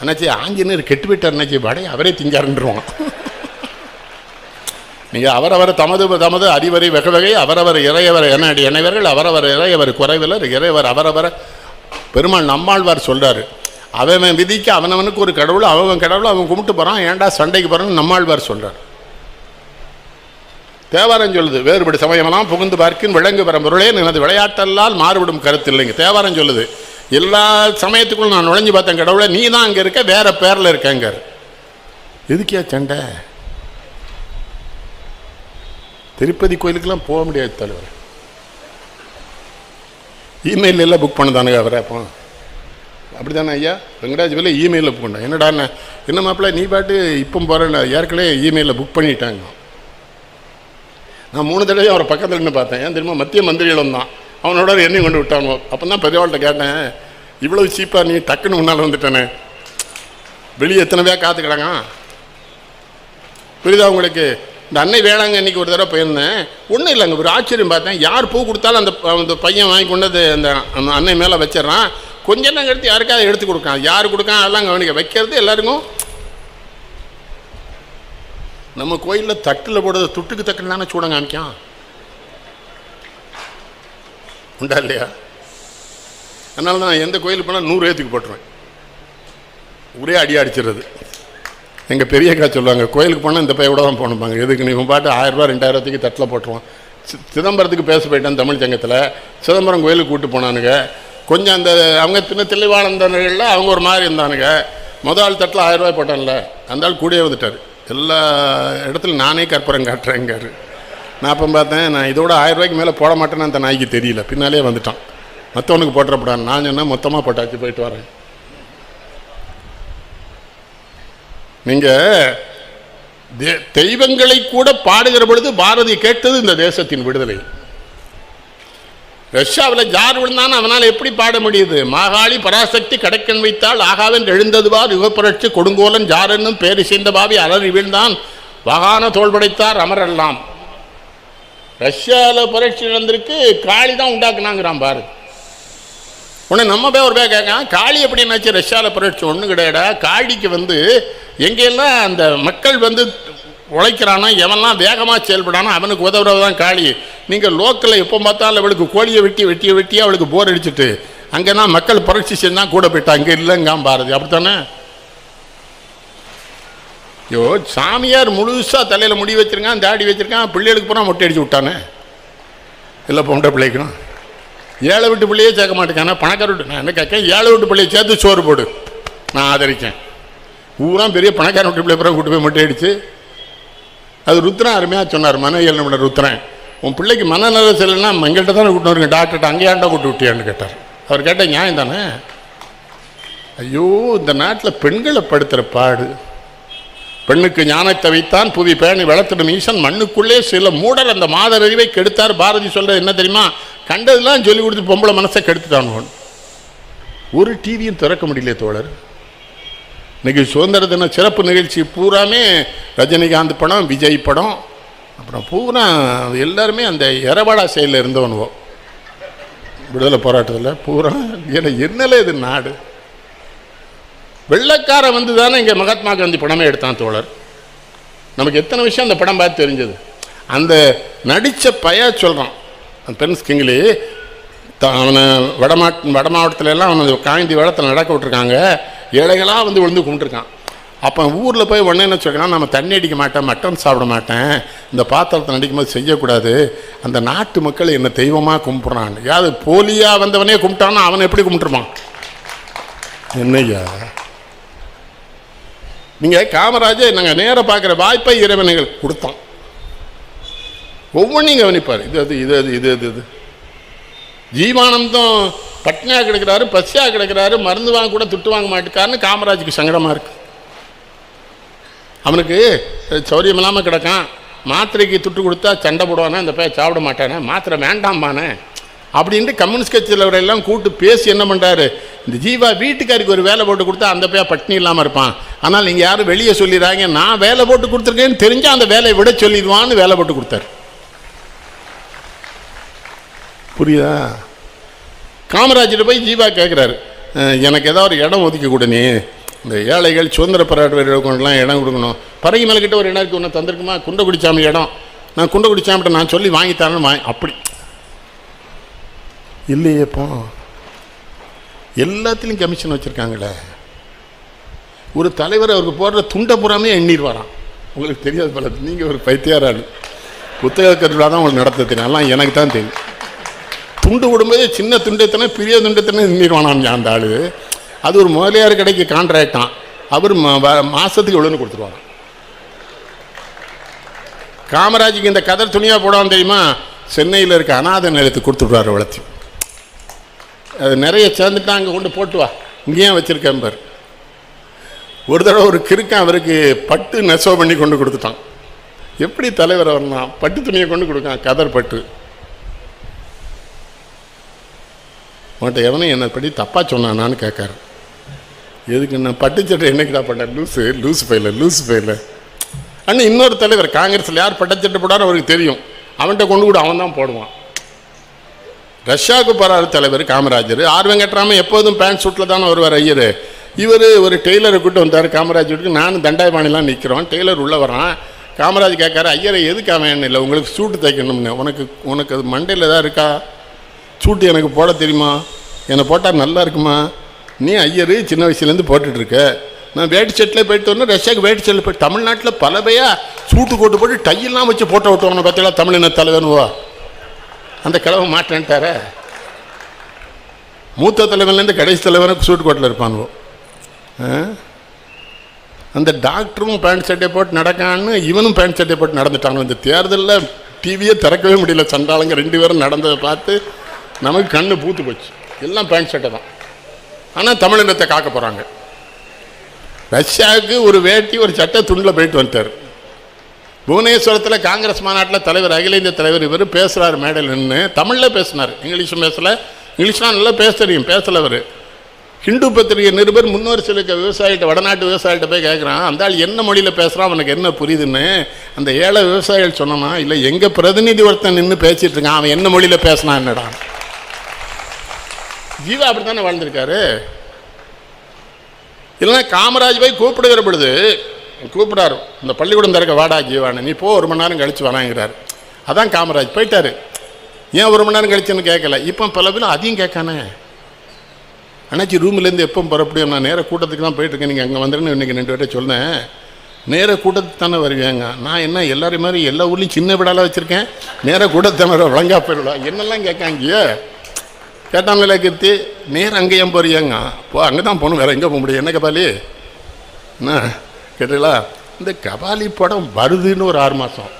அண்ணாச்சி ஆஞ்சநேயர் கெட்டு விட்டார் அண்ணாச்சி. வடை அவரே திங்காருன்றோம் நீங்கள் அவரவர் தமது தமது அறிவரை வெக வகை அவரவர் இறையவர் என இணைவர்கள் அவரவர் இறையவர் குறைவிலர் இறையவர் அவரவர. பெருமாள் நம்மாழ்வார் சொல்கிறார் அவன் விதிக்க அவனவனுக்கு ஒரு கடவுள் அவன் கடவுள் அவன் கும்பிட்டு போகிறான் ஏன்டா சண்டைக்கு போகிறான்னு நம்மாழ்வார் சொல்கிறார் தேவாரம் சொல்லுது வேறுபடி சமயமெல்லாம் புகுந்து பார்க்கின் விலங்கு பெறும் பொருளே எனது விளையாட்டல்லால் மாறுபடும் கருத்து இல்லைங்க. தேவாரம் சொல்லுது எல்லா சமயத்துக்குள்ள நான் நுழைஞ்சு பார்த்தேன் கடவுளை நீ தான் அங்கே இருக்க வேற பேரில் இருக்கங்கார் எதுக்கே சண்டை? திருப்பதி கோயிலுக்கெல்லாம் போக முடியாது தலைவர். இமெயில் எல்லாம் புக் பண்ணதானுங்க அவரை அப்போ. அப்படி தானே ஐயா வெங்கடாஜிபில் இமெயிலில் புக் பண்ணேன் என்னடாண்ணே என்ன? மாப்பிள்ள நீ பாட்டு இப்போ போகிறேன் ஏற்கனவே இமெயிலில் புக் பண்ணிட்டாங்க. நான் மூணு தடவை அவரை பக்கத்தில் நின்று பார்த்தேன். ஏன் தெரியுமா? மத்திய மந்திரிகளும் தான் அவனோட என்னையும் கொண்டு விட்டானோ? அப்போ தான் பெரியவாள்கிட்ட கேட்டேன் இவ்வளோ சீப்பாக நீ டக்குன்னு முன்னால் வந்துட்டானே. வெளியே எத்தனை பேர் காத்துக்கிடாங்க புரியுதா உங்களுக்கு? இந்த அன்னை வேளாங்க அன்னைக்கு ஒரு தடவை போயிருந்தேன். ஒன்றும் இல்லைங்க ஒரு ஆச்சரியம் பார்த்தேன். யார் பூ கொடுத்தாலும் அந்த அந்த பையன் வாங்கி கொண்டது அந்த அந்த அன்னை மேலே வச்சிடறான். கொஞ்ச நேரம் எடுத்து யாருக்காவது எடுத்து கொடுக்கான் யார் கொடுக்கான் அதெல்லாம் கவனிக்க வைக்கிறது எல்லாருக்கும் நம்ம கோயிலில் தட்டில் போடுறது துட்டுக்கு தக்குன்னு தானே சூடம் காமிக்கான் உண்டா இல்லையா? அதனால தான் நான் எந்த கோயிலுக்கு போனால் நூறு ஏற்றுக்கு போட்டுருவேன். ஒரே அடி அடிச்சிடுறது. எங்கள் பெரியக்கா சொல்லுவாங்க கோயிலுக்கு போனால் இந்த பையோட தான் போகணும்பாங்க. எதுக்கு நீ பாட்டு ஆயிரரூபா ரெண்டாயிரத்துக்கு தட்டில் போட்டுருவான். சி- சிதம்பரத்துக்கு பேச போயிட்டேன் தமிழ் சங்கத்தில். சிதம்பரம் கோயிலுக்கு கூப்பிட்டு போனானுங்க. கொஞ்சம் அந்த அவங்க தின்ன தெளிவானந்தர்களில் அவங்க ஒரு மாதிரி இருந்தானுங்க. முதல் ஆள் தட்டில் ஆயிரரூபாய் போட்டான்ல. அந்த ஆள் கூடயே வந்துட்டார். எல்லா இடத்துல நானே கற்பூரம் காட்டுறேங்காரு நான் அப்போ பார்த்தேன் நான் இதோட ஆயிரம் ரூபாய்க்கு மேலே போட மாட்டேன்னு அந்த நாய்க்கு தெரியல. பின்னாலே வந்துட்டான். மற்றவனுக்கு போட்டுறப்படான் நான் சொன்னால் மொத்தமாக போட்டாச்சு போயிட்டு வரேன். நீங்கள் தே- தெய்வங்களை கூட பாடுகிற பொழுது பாரதி கேட்டது இந்த தேசத்தின் விடுதலை. ரஷ்யாவில் ஜார் விழுந்தான்னு அவனால் எப்படி பாட முடியுது? மாகாளி பராசக்தி கடைக்கண் வைத்தால் ஆகாவென்று எழுந்ததுவார் யுகப்புரட்சி கொடுங்கோலன் ஜார் என்னும் பேரு சேர்ந்த பாவி அலறி வீழ்ந்தான். வகான தோல்படைத்தார் அமரெல்லாம் ரஷ்யாவில் புரட்சி நடந்திருக்கு காளி தான் உண்டாக்குனாங்கிறான் பாரு. உடனே நம்ம போய் ஒரு பேர் கேட்கான் காளி எப்படின்னாச்சு ரஷ்யாவில் புரட்சி ஒன்றும் கிடையாடா காளிக்கு வந்து எங்கெல்லாம் அந்த மக்கள் வந்து உழைக்கிறானோ எவன்லாம் வேகமாக செயல்படானோ அவனுக்கு உதவுறது தான் காளி. நீங்கள் லோக்கலில் எப்போ பார்த்தாலும் அவளுக்கு கோழியை வெட்டி வெட்டிய வெட்டி அவளுக்கு போர் அடிச்சிட்டு அங்கே தான் மக்கள் புரட்சி செஞ்சால் கூட போயிட்டா அங்கே இல்லைங்காம் பாரதி. அப்படித்தானே? ஐயோ சாமியார் முழுசாக தலையில் முடி வச்சுருக்கான் தாடி வச்சுருக்கான் பிள்ளைகளுக்கு பூரா மொட்டை அடிச்சு விட்டானே. இல்லை பொண்டை பிள்ளைக்கணும் ஏழை வீட்டு பிள்ளையே சேர்க்க மாட்டேங்கான பணக்கார வீட்டு நான் என்ன கேட்கேன் ஏழை வீட்டு பிள்ளையை சேர்த்து சோறு போடு. நான் ஆதரிக்கேன் ஊராக பெரிய பணக்கார விட்டு பிள்ளை பிறகு கூட்டு போய் மொட்டை அடிச்சு. அது ருத்ரன் அருமையாக சொன்னார் மனைவியல் நம்ம ருத்ரன். உன் பிள்ளைக்கு மனநல சரியில்லைன்னா எங்கள்கிட்ட தானே கூட்டு வருங்க டாக்டர்கிட்ட அங்கேயாண்டா கூட்டு விட்டியான்னு கேட்டார். அவர் கேட்ட நியாயம் தானே? ஐயோ இந்த நாட்டில் பெண்களை படுத்துகிற பாடு. பெண்ணுக்கு ஞானத்தை வைத்தான் புவி பேணி வளர்த்திடும் ஈசன் மண்ணுக்குள்ளே சில மூடர் அந்த மாதரறிவை கெடுத்தார். பாரதி சொல்றது என்ன தெரியுமா? கண்டதெல்லாம் சொல்லி கொடுத்து பொம்பளை மனசை கெடுத்துட்டான் ஒரு டிவியும் திறக்க முடியல தோழர். இன்னைக்கு சுதந்திர தின சிறப்பு நிகழ்ச்சி பூராமே ரஜினிகாந்த் படம் விஜய் படம் அப்புறம் பூரா எல்லாருமே அந்த எரவாடா செயலில் இருந்தவனுவோம் விடுதலை போராட்டத்தில் பூரா ஏன்னா என்னல இது நாடு. வெள்ளைக்காரன் வந்து தானே இங்கே மகாத்மா காந்தி படமே எடுத்தான் தோழர். நமக்கு எத்தனை விஷயம் அந்த படம் பார்த்து தெரிஞ்சது. அந்த நடித்த பைய சொல்கிறான் அந்த பென்ஸ் கிங்லி த- அவனை வடமா வட மாவட்டத்துல எல்லாம் அவனை காந்தி வேளத்தில் நடக்க விட்டுருக்காங்க. ஏழைகளாக வந்து விழுந்து கும்பிட்டுருக்கான். அப்போ ஊரில் போய் உடனே என்ன சொல்கிறான் நம்ம தண்ணி அடிக்க மாட்டேன் மட்டன் சாப்பிட மாட்டேன் இந்த பாத்திரத்தை நடிக்கும் போது செய்யக்கூடாது அந்த நாட்டு மக்கள் என்னை தெய்வமாக கும்பிட்றான் யாரு போலியாக வந்தவனே கும்பிட்டான்னா அவனை எப்படி கும்பிட்டுருப்பான்? என்னய்யா? நீங்கள் காமராஜர் நாங்கள் நேராக பார்க்குற வாய்ப்பை இறைவனைகள் கொடுத்தான். ஒவ்வொன்றையும் கவனிப்பார். இது அது இது அது இது அது இது. ஜீவானந்தம் பட்னியாக கிடக்கிறாரு பசியாக கிடக்கிறாரு மருந்து வாங்க கூட துட்டு வாங்க மாட்டேக்காருன்னு காமராஜுக்கு சங்கடமாக இருக்கு. அவனுக்கு சௌரியம் இல்லாமல் கிடக்கான். மாத்திரைக்கு துட்டு கொடுத்தா சண்டை போடுவானே அந்த பையன் சாப்பிட மாட்டானே மாத்திரை வேண்டாம்பானே. அப்படின்ட்டு கம்யூனிஸ்ட் கட்சியில் எல்லாம் கூப்பிட்டு பேசி என்ன பண்ணுறாரு இந்த ஜீவா வீட்டுக்காருக்கு ஒரு வேலை போட்டு கொடுத்தா அந்த பையன் பட்னி இல்லாமல் இருப்பான். ஆனால் நீங்கள் யாரும் வெளியே சொல்லிடுறாங்க நான் வேலை போட்டு கொடுத்துருக்கேன்னு தெரிஞ்சால் அந்த வேலையை விட சொல்லிடுவான்னு வேலை போட்டு கொடுத்தாரு. புரியுதா? காமராஜர் போய் ஜீவா கேட்குறாரு எனக்கு ஏதாவது ஒரு இடம் ஒதுக்கி கொடு நீ. இந்த ஏழைகள் சுதந்திர போராட்டவர்களுக்கெல்லாம் இடம் கொடுக்கணும். பறவை மேலக்கிட்ட ஒரு இடம் இருக்குது ஒன்று தந்திருக்குமா? குண்டக்குடிச்சாமி இடம். நான் குண்டக்குடிச்சாமிட்ட நான் சொல்லி வாங்கி தரேன்னு வாங்கி அப்படி. இல்லையேப்போ. எல்லாத்துலேயும் கமிஷன் வச்சுருக்காங்களே. ஒரு தலைவர் அவருக்கு போடுற துண்டை புறாமே எண்ணீர் உங்களுக்கு தெரியாது போல நீங்கள் ஒரு பைத்தியாராள் புத்தக கருவிழா தான் உங்களுக்கு நடத்த எல்லாம் எனக்கு தான் தெரியும். துண்டு விடும்போதே சின்ன துண்டத்தனை பெரிய துண்டத்தினே எண்ணீர் வேணாம் அந்த ஆள். அது ஒரு முதலியார் கடைக்கு கான்ட்ராக்டான் அவர் மாதத்துக்கு வ- மாசத்துக்கு எவ்வளோன்னு கொடுத்துருவாராம். காமராஜுக்கு இந்த கதர் துணியாக போடாமல் தெரியுமா? சென்னையில் இருக்க அநாத நிலையத்துக்கு கொடுத்துட்றாரு வளர்த்தியும் அது நிறைய சேர்ந்துட்டா அங்கே கொண்டு போட்டு வா. இங்கேயும் வச்சிருக்கேன் பார். ஒரு தடவை ஒரு கிறுக்கன் அவருக்கு பட்டு நெசவு பண்ணி கொண்டு கொடுத்துட்டான். எப்படி தலைவர் வரலாம் பட்டு துணியை கொண்டு கொடுக்கான் கதர் பட்டு. உன்கிட்ட எவனும் என்னை படி தப்பாக சொன்னானான்னு கேட்காரு. எதுக்கு நான் பட்டுச்சட்டை என்னைக்குடா பண்ணேன் லூஸு லூஸ் பையில லூஸ் பையில. அண்ணன் இன்னொரு தலைவர் காங்கிரஸில் யார் பட்டச்சட்டை போடாரு அவருக்கு தெரியும். அவன்கிட்ட கொண்டு கூட அவன் தான் போடுவான். ரஷ்யாவுக்கு போகிறாரு தலைவர் காமராஜர். ஆர் கட்டுறாமல் எப்போதும் பேண்ட் சூட்டில் தானே வருவார் ஐயர். இவர் ஒரு டெய்லரை கூட்டு வந்தார் காமராஜருக்கு. நானும் தண்டாயபாணிலாம் நிற்கிறோம் டெய்லர் உள்ளே வரான். காமராஜ் கேட்காரு ஐயரை எதுக்கு அவன் இல்லை? உங்களுக்கு சூட்டு தைக்கணும்னு. உனக்கு உனக்கு அது மண்டையில் தான் இருக்கா? சூட்டு எனக்கு போட தெரியுமா? என்னை போட்டால் நல்லா இருக்குமா? நீ ஐயர் சின்ன வயசுலேருந்து போட்டுட்ருக்க. நான் வேட்டி செட்டில் போயிட்டு வரணும். ரஷ்யாவுக்கு வேட்டி செட்டில் போய் தமிழ்நாட்டில் பல பையா சூட்டு கோட்டு போட்டு டையெல்லாம் வச்சு போட்டோ விட்டுவாங்க பார்த்தீங்களா? தமிழின தலைவனுவா அந்த கிழவை மாட்டேன்ட்டார. மூத்த தலைவன்லேருந்து கடைசி தலைவனுக்கு சூட் கோட்டில் இருப்பானுவோ. ஆ? அந்த டாக்டரும் பேண்ட் சட்டை போட்டு நடக்கான்னு இவனும் பேண்ட் சட்டை போட்டு நடந்துட்டாங்க இந்த தேர்தலில் டிவியே திறக்கவே முடியல. சண்டாளங்க ரெண்டு பேரும் நடந்ததை பார்த்து நமக்கு கண்ணு பூத்து போச்சு. எல்லாம் பேண்ட் சட்டை தான். ஆனால் தமிழினத்தை காக்க போகிறாங்க ரஷ்யாவுக்கு ஒரு வேட்டி ஒரு சட்டை துண்டில் போயிட்டு வந்துட்டார். புவனேஸ்வரத்தில் காங்கிரஸ் மாநாட்டில் தலைவர் அகில இந்திய தலைவர் இவர் பேசுகிறார் மேடையில் நின்று தமிழில் பேசினார். இங்கிலீஷும் பேசலை. இங்கிலீஷ்லாம் நல்லா பேச தெரியும் பேசலை அவர். ஹிந்து பத்திரிகை நிருபர் முன்வரிசையில் விவசாயிகிட்ட வடநாட்டு விவசாயிகிட்ட போய் கேட்குறான் அந்த ஆள் என்ன மொழியில் பேசுகிறான் அவனுக்கு என்ன புரியுதுன்னு. அந்த ஏழை விவசாயிகள் சொன்னானா இல்லை எங்கள் பிரதிநிதி ஒருத்தன் நின்று பேசிகிட்டு இருக்கான் அவன் என்ன மொழியில் பேசினான் என்னடா? ஜீவா அப்படி தானே வாழ்ந்திருக்காரு? இல்லைன்னா காமராஜ் போய் கூப்பிடுகிற பொழுது கூப்பிடாரு. இந்த பள்ளிக்கூடம் திறக்க வாடா ஜீவானு நீ போ ஒரு மணி நேரம் கழிச்சு வராங்கிறார். அதான் காமராஜ் போயிட்டாரு. ஏன் ஒரு மணி நேரம் கழிச்சுன்னு கேட்கல இப்போ பல பேரும் அதையும் கேட்கானே. அண்ணாச்சி ரூம்லேருந்து எப்போ புறப்படியும். நான் நேராக கூட்டத்துக்கு தான் போயிட்டுருக்கேன். நீங்கள் அங்கே வந்துருன்னு இன்றைக்கி ரெண்டு பேர்ட்ட சொன்னேன். நேராக கூட்டத்துக்கு தானே வருவேங்க? நான் என்ன எல்லாரும் மாதிரி எல்லா ஊர்லேயும் சின்ன விடாலாம் வச்சுருக்கேன். நேராக கூட்டத்தான வழங்கா போயிடலாம் என்னெல்லாம் கேட்காங்க கேட்டாங்களே கீர்த்தி? நேரம் அங்கே ஏன் போறியாங்க போ அங்கே தான் போகணும். வேறு எங்கே போக முடியும்? என்ன கபாலி? என்ன? கேட்டீங்களா? இந்த கபாலி படம் வருதுன்னு ஒரு ஆறு மாதம்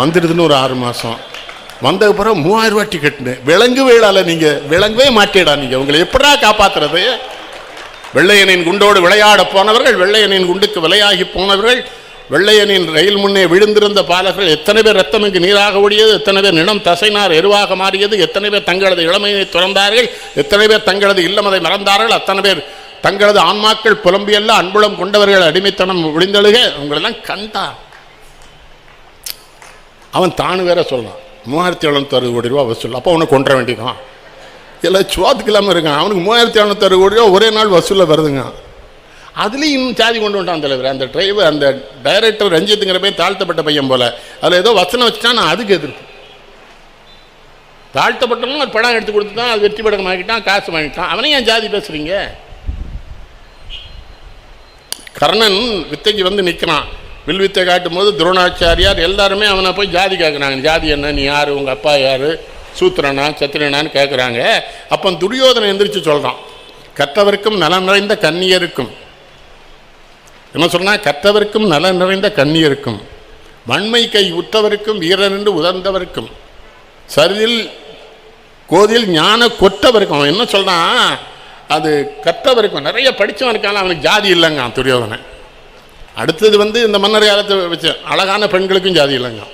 வந்துடுதுன்னு ஒரு ஆறு மாதம் வந்த பிறகு மூவாயிரம் ரூபா டிக்கெட்னு விலங்கு வேளால நீங்கள் விளங்கவே மாட்டேடா நீங்கள் உங்களை எப்படா காப்பாத்துறது? வெள்ளையனின் குண்டோடு விளையாட போனவர்கள் வெள்ளையனின் குண்டுக்கு விலையாகி போனவர்கள் வெள்ளையனின் ரயில் முன்னே விழுந்திருந்த பாலர்கள் எத்தனை பேர் ரத்தமிக்கு நீராக ஓடியது? எத்தனை பேர் நிலம் தசைனார் எருவாக மாறியது? எத்தனை பேர் தங்களது இளமையை துறந்தார்கள்? எத்தனை பேர் தங்களது இல்லமதை மறந்தார்கள்? அத்தனை பேர் தங்களது ஆன்மாக்கள் புலம்பியெல்லாம் அன்புலம் கொண்டவர்கள் அடிமைத்தனம் விழுந்தழுக உங்களெல்லாம் கண்டான். அவன் தானு வேற சொல்லலாம் மூவாயிரத்தி எழுநூத்தி அறுபது கோடி ரூபா வசூல். அப்போ அவனை கொன்ற வேண்டியதான் எல்லாம் சுவாத்துக்கு இல்லாமல் இருக்கான். அவனுக்கு மூவாயிரத்தி எழுநூத்தி அறுபது கோடி ரூபா ஒரே நாள் வசூலில் வருதுங்க. அதுலேயும் சாதி கொண்டு வந்துட்டான் தலைவர். அந்த டிரைவர் அந்த டைரக்டர் ரஞ்சித்துங்கிற பையன் தாழ்த்தப்பட்ட பையன் போல. அதில் ஏதோ வசனம் வச்சுட்டா நான் அதுக்கு எதிர்ப்பு. தாழ்த்தப்பட்டவனும் ஒரு படம் எடுத்து தான் அது வெற்றி படம் வாங்கிட்டான் காசு வாங்கிட்டான். அவனையும் ஏன் ஜாதி பேசுகிறீங்க கர்ணன் வித்தைக்கு வந்து நிற்கிறான். வில் வித்தை காட்டும் போது துரோணாச்சாரியார் எல்லாருமே அவனை போய் ஜாதி கேட்குறாங்க. ஜாதி என்ன நீ யார் உங்கள் அப்பா யார் சூத்திரனா சத்திரனான்னு கேட்குறாங்க. அப்போ துரியோதனை எந்திரிச்சு சொல்கிறான் கற்றவர்க்கும் நலம் நிறைந்த கண்ணியருக்கும் என்ன சொன்னால் கற்றவர்க்கும் நலம் நிறைந்த கண்ணியருக்கும் வன்மை கை உற்றவருக்கும் வீரரென்று உதர்ந்தவருக்கும். சரிதில் கோதில் ஞான கொற்றவருக்கும் அவன் என்ன சொல்கிறான் அது கற்றவருக்கும் நிறைய படித்தவன் அவனுக்கு ஜாதி இல்லைங்க துரியோதனன். அடுத்தது வந்து இந்த மன்னர் காலத்தை வச்ச அழகான பெண்களுக்கும் ஜாதி இல்லைங்க.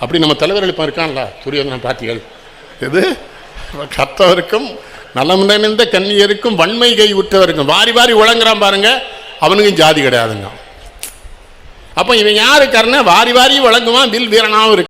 அப்படி நம்ம தலைவர்கள் இப்போ இருக்கான்ல துரியோதனன் பாட்டிகள். இது கற்றவருக்கும் நலம் நிறைந்த கண்ணியருக்கும் வன்மை கை உற்றவருக்கும் வாரி வாரி உழங்குறான் பாருங்க அவனுக்கும் ஜாதி கிடையாதுங்க. அப்போ இவன் யாரு கர்ண வாரி வாரி வழங்குவான் வில் வீரனாகவும் இருக்கு